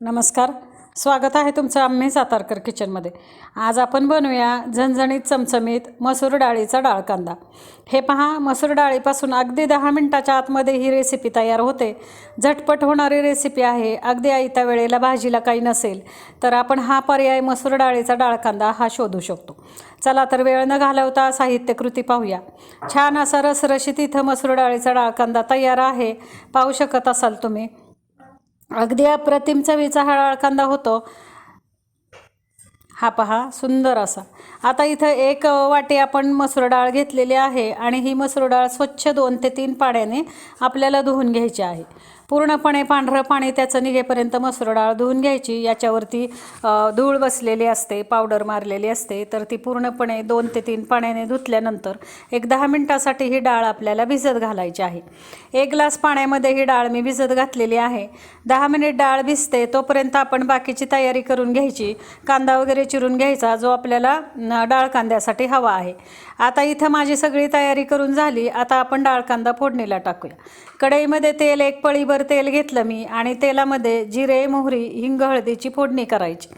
नमस्कार. स्वागत आहे तुमचं आम्ही सातारकर किचनमध्ये. आज आपण बनवूया झणझणीत चमचमीत मसूर डाळीचा डाळ कांदा हे पहा मसूर डाळीपासून अगदी दहा मिनटाच्या आतमध्ये ही रेसिपी तयार होते. झटपट होणारी रेसिपी आहे. अगदी आयत्या वेळेला भाजीला काही नसेल तर आपण हा पर्याय मसूर डाळीचा डाळ कांदा हा शोधू शकतो. चला तर वेळ न घालवता साहित्य कृती पाहूया. छान असा रसरशीत इथं मसूर डाळीचा डाळ कांदा तयार आहे. पाहू शकत असाल तुम्ही. अगदी अप्रतिम चवीचा हा कांदा होतो. हा पहा सुंदर असा. आता इथं एक वाटी आपण मसूर डाळ घेतलेली आहे आणि ही मसूर डाळ स्वच्छ दोन ते तीन पाण्याने आपल्याला धुवून घ्यायची आहे. पूर्णपणे पांढरं पाणी त्याचं निघेपर्यंत मसूर डाळ धुवून घ्यायची. याच्यावरती धूळ बसलेली असते पावडर मारलेली असते तर ती पूर्णपणे दोन ते तीन पाण्याने धुतल्यानंतर एक दहा मिनटासाठी ही डाळ आपल्याला भिजत घालायची आहे. एक ग्लास पाण्यामध्ये ही डाळ मी भिजत घातलेली आहे. दहा मिनिट डाळ भिजते तोपर्यंत आपण बाकीची तयारी करून घ्यायची. कांदा वगैरे चिरून घ्यायचा जो आपल्याला डाळ कांद्यासाठी हवा आहे. आता इथं माझी सगळी तयारी करून झाली. आता आपण डाळ कांदा फोडणीला टाकूया. कढईमध्ये तेल एक पळीभर तेल घेतलं मी आणि तेलामध्ये जिरे मोहरी हिंग हळदीची फोडणी करायची.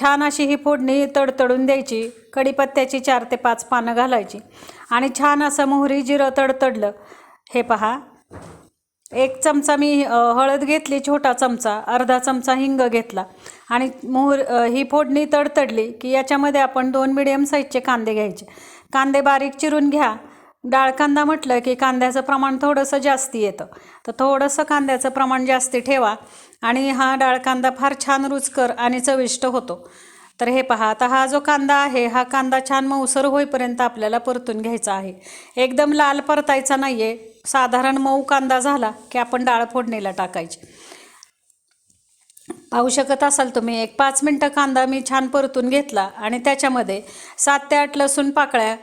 छान अशी ही फोडणी तडतडून द्यायची. कढीपत्त्याची चार ते पाच पानं घालायची. आणि छान असं मोहरी जिरं तडतडलं. हे पहा. एक चमचा मी हळद घेतली छोटा चमचा अर्धा चमचा हिंग घेतला. आणि मोहर ही फोडणी तडतडली की याच्यामध्ये आपण दोन मिडियम साईजचे कांदे घ्यायचे. कांदे बारीक चिरून घ्या. डाळ कांदा म्हटलं की कांद्याचं प्रमाण थोडंसं जास्ती येतं. तर थोडंसं कांद्याचं प्रमाण जास्ती ठेवा आणि हा डाळ कांदा फार छान रुचकर आणि चविष्ट होतो. तर हे पहा आता हा जो कांदा आहे हा कांदा छान मऊसर होईपर्यंत आपल्याला परतून घ्यायचा आहे. एकदम लाल परतायचा नाही आहे साधारण मऊ कांदा झाला की आपण डाळ फोडणीला टाकायची. पाहू शकत असाल तुम्ही एक पाच मिनटं कांदा मी छान परतून घेतला आणि त्याच्यामध्ये सात ते आठ लसूण पाकळ्या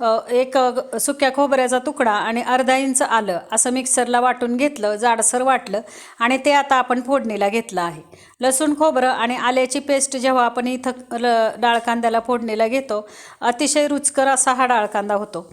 एक सुक्या खोबऱ्याचा तुकडा आणि अर्धा इंच आलं असं मिक्सरला वाटून घेतलं जाडसर वाटलं आणि ते आता आपण फोडणीला घेतलं आहे. लसूण खोबरं आणि आल्याची पेस्ट जेव्हा आपण इथं ल डाळ कांद्याला फोडणीला घेतो अतिशय रुचकर असा हा डाळ कांदा होतो.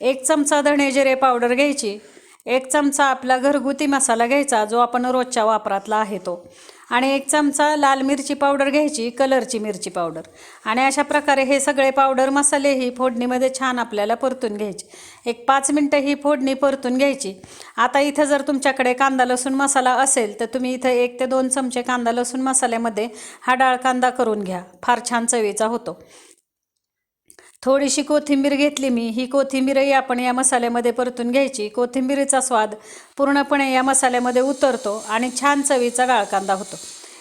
एक चमचा धणे जिरे पावडर घ्यायची एक चमचा आपला घरगुती मसाला घ्यायचा जो आपण रोजच्या वापरातला आहे तो. आणि एक चमचा लाल मिरची पावडर घ्यायची कलरची मिरची पावडर. आणि अशा प्रकारे हे सगळे पावडर मसाले ही फोडणीमध्ये छान आपल्याला परतून घ्यायचे. एक पाच मिनटं ही फोडणी परतून घ्यायची. आता इथं जर तुमच्याकडे कांदा लसूण मसाला असेल तर तुम्ही इथं एक ते दोन चमचे कांदा लसूण मसाल्यामध्ये हा डाळ कांदा करून घ्या. फार छान चवीचा होतो. थोडीशी कोथिंबीर घेतली मी. ही कोथिंबीरही आपण या मसाल्यामध्ये परतून घ्यायची. कोथिंबीरीचा स्वाद पूर्णपणे या मसाल्यामध्ये उतरतो आणि छान चवीचा गाळकांदा होतो.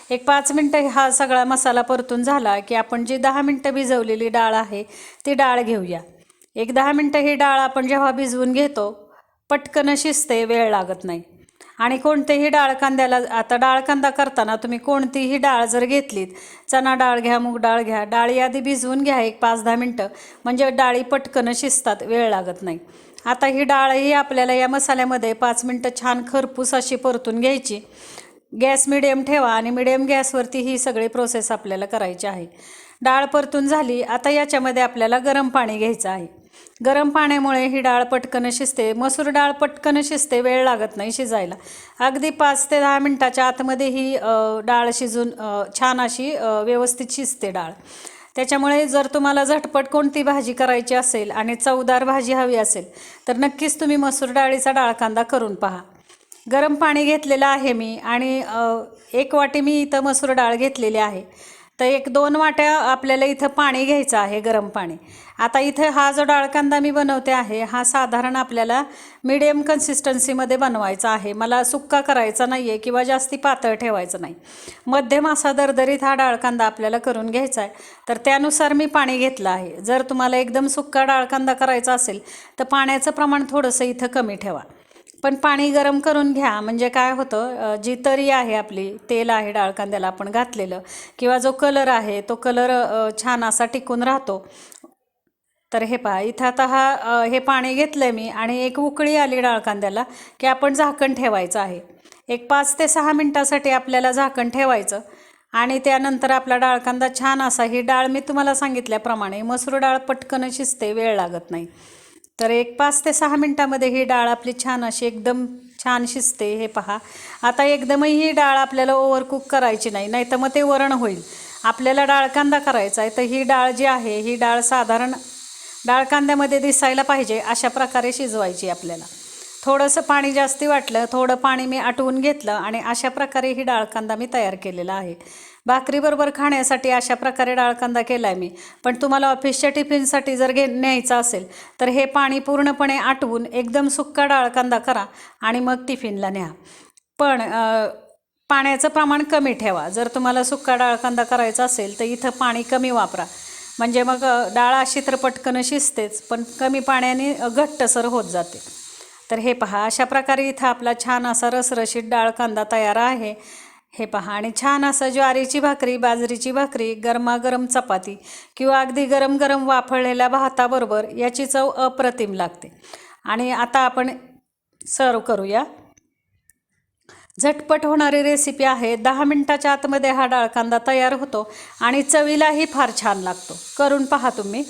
एक पाच मिनटं हा सगळा मसाला परतून झाला की आपण जी दहा मिनटं भिजवलेली डाळ आहे ती डाळ घेऊया. एक दहा मिनटं ही डाळ आपण जेव्हा भिजवून घेतो पटकन शिजते वेळ लागत नाही. आणि कोणतेही डाळ कांद्याला आता डाळ कांदा करताना तुम्ही कोणतीही डाळ जर घेतलीत चणा डाळ घ्या मूग डाळ घ्या डाळी आधी भिजवून घ्या एक पाच दहा मिनटं. म्हणजे डाळी पटकन शिजतात वेळ लागत नाही. आता ही डाळही आपल्याला या मसाल्यामध्ये पाच मिनटं छान खरपूस अशी परतून घ्यायची. गॅस मिडियम ठेवा आणि मिडियम गॅसवरती ही सगळी प्रोसेस आपल्याला करायची आहे. डाळ परतून झाली आता याच्यामध्ये आपल्याला गरम पाणी घ्यायचं आहे. गरम पाण्यामुळे ही डाळ पटकन शिजते. मसूर डाळ पटकन शिजते वेळ लागत नाही शिजायला. अगदी पाच ते दहा मिनटाच्या आतमध्ये ही डाळ शिजून छान अशी व्यवस्थित शिजते डाळ. त्याच्यामुळे जर तुम्हाला झटपट कोणती भाजी करायची असेल आणि चवदार भाजी हवी असेल तर नक्कीच तुम्ही मसूर डाळीचा डाळ कांदा करून पहा. गरम पाणी घेतलेलं आहे मी आणि एक वाटी मी इथं मसूर डाळ घेतलेली आहे. तर एक दोन वाट्या आपल्याला इथं पाणी घ्यायचं आहे गरम पाणी. आता इथं हा जो डाळ कांदा मी बनवते आहे हा साधारण आपल्याला मिडियम कन्सिस्टन्सीमध्ये बनवायचा आहे. मला सुक्का करायचा नाही आहे किंवा जास्ती पातळ ठेवायचं नाही. मध्यम असा दरदरीत हा डाळ कांदा आपल्याला करून घ्यायचा आहे. तर त्यानुसार मी पाणी घेतलं आहे. जर तुम्हाला एकदम सुक्का डाळ कांदा करायचा असेल तर पाण्याचं प्रमाण थोडंसं इथं कमी ठेवा. पण पाणी गरम करून घ्या. म्हणजे काय होतं जी तरी आहे आपली तेल आहे डाळ कांद्याला आपण घातलेलं किंवा जो कलर आहे तो कलर छान असा टिकून राहतो. तर हे पहा इथं आता हा हे पाणी घेतलं आहे मी आणि एक उकळी आली डाळ कांद्याला की आपण झाकण ठेवायचं आहे. एक पाच ते सहा मिनटासाठी आपल्याला झाकण ठेवायचं आणि त्यानंतर आपला डाळ कांदा छान असा ही डाळ मी तुम्हाला सांगितल्याप्रमाणे मसूर डाळ पटकन शिजते वेळ लागत नाही. तर एक पाच ते सहा मिनटामध्ये ही डाळ आपली छान अशी एकदम छान शिजते हे पहा. आता एकदमही ही डाळ आपल्याला ओव्हरकुक करायची नाही नाही तर मग ते वरण होईल. आपल्याला डाळ कांदा करायचा आहे तर ही डाळ जी आहे ही डाळ साधारण डाळ कांद्यामध्ये दिसायला पाहिजे अशा प्रकारे शिजवायची आपल्याला. थोडंसं पाणी जास्ती वाटलं थोडं पाणी मी आटवून घेतलं आणि अशा प्रकारे ही डाळ कांदा मी तयार केलेला आहे. भाकरीबरोबर खाण्यासाठी अशा प्रकारे डाळ कांदा केला आहे मी. पण तुम्हाला ऑफिसच्या टिफिनसाठी जर घे न्यायचा असेल तर हे पाणी पूर्णपणे आटवून एकदम सुक्का डाळ कांदा करा आणि मग टिफिनला न्या. पण पाण्याचं प्रमाण कमी ठेवा. जर तुम्हाला सुक्का डाळ कांदा करायचा असेल तर इथं पाणी कमी वापरा. म्हणजे मग डाळ अशी तर पटकन शिजतेच पण कमी पाण्याने घट्टसर होत जाते. तर हे पहा अशा प्रकारे इथं आपला छान असा रसरशीत डाळ कांदा तयार आहे. हे पहा आणि छान असं ज्वारीची भाकरी बाजरीची भाकरी गरमागरम चपाती किंवा अगदी गरम गरम वाफळलेल्या भाताबरोबर याची चव अप्रतिम लागते. आणि आता आपण सर्व करूया. झटपट होणारी रेसिपी आहे. दहा मिनटाच्या आतमध्ये हा डाळ कांदा तयार होतो आणि चवीलाही फार छान लागतो. करून पहा तुम्ही.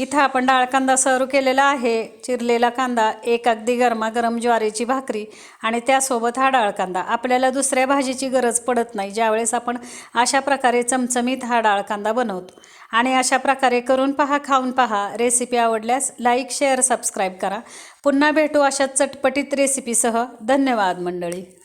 इथं आपण डाळ कांदा सर्व केलेला आहे. चिरलेला कांदा एक अगदी गरमागरम ज्वारीची भाकरी आणि त्यासोबत हा डाळ कांदा. आपल्याला दुसऱ्या भाजीची गरज पडत नाही. ज्यावेळेस आपण अशा प्रकारे चमचमीत हा डाळ कांदा बनवतो. आणि अशा प्रकारे करून पहा खाऊन पहा. रेसिपी आवडल्यास लाईक शेअर सबस्क्राईब करा. पुन्हा भेटू अशा चटपटीत रेसिपीसह. धन्यवाद मंडळी.